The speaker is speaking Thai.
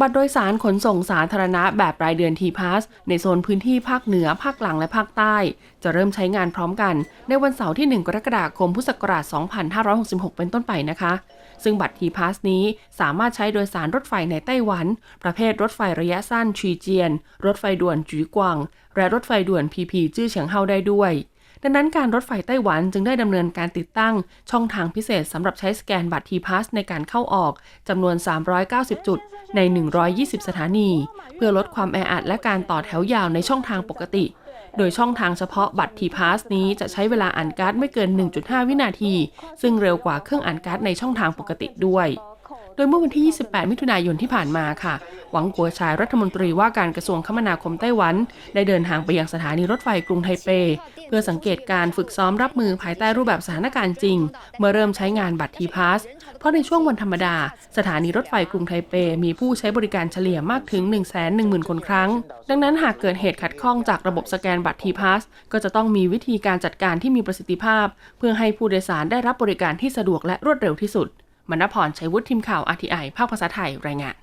บัตรโดยสารขนส่งสาธารณะแบบรายเดือน t p a s s ในโซนพื้นที่ภาคเหนือ ภาคกลางและภาคใต้ จะเริ่มใช้งานพร้อมกัน ในวันเสาร์ที่ 1 กรกฎาคมพุทธศักราช 2566 เป็นต้นไปนะคะ ซึ่งบัตร t p a s s นี้สามารถใช้โดยสารรถไฟในไต้หวัน ประเภทรถไฟระยะสั้นชีเจียน รถไฟด่วนจีกวาง และรถไฟด่วน PP จื้อเฉียงเฮาได้ด้วย ดังนั้นการรถไฟไต้หวันจึงได้ดำเนินการติดตั้งช่องทางพิเศษสำหรับใช้สแกนบัตร T-Pass ในการเข้าออกจำนวน 390 จุดใน 120 สถานี เพื่อลดความแออัดและการต่อแถวยาวในช่องทางปกติ โดยช่องทางเฉพาะบัตร T-Pass นี้จะใช้เวลาอ่านการ์ดไม่เกิน 1.5 วินาที ซึ่งเร็วกว่าเครื่องอ่านการ์ดในช่องทางปกติด้วย ดยเมื่อวันที่ 28 มิถุนายนที่ผ่านมาค่ะ หวังกัวชายรัฐมนตรีว่าการกระทรวงคมนาคมไต้หวัน ได้เดินทางไปยังสถานีรถไฟกรุงไทเป เพื่อสังเกตการฝึกซ้อมรับมือภายใต้รูปแบบสถานการณ์จริง เมื่อเริ่มใช้งานบัตรทีพาส เพราะในช่วงวันธรรมดา สถานีรถไฟกรุงไทเป มีผู้ใช้บริการเฉลี่ยมากถึง 110,000 คนครั้ง ดังนั้นหากเกิดเหตุขัดข้องจากระบบสแกนบัตรทีพาสก็จะต้องมีวิธีการจัดการที่มีประสิทธิภาพ เพื่อให้ผู้โดยสารได้รับบริการที่สะดวกและรวดเร็วที่สุด มณพรชัยวุฒิทีมข่าว RTI ภาคภาษาไทยรายงาน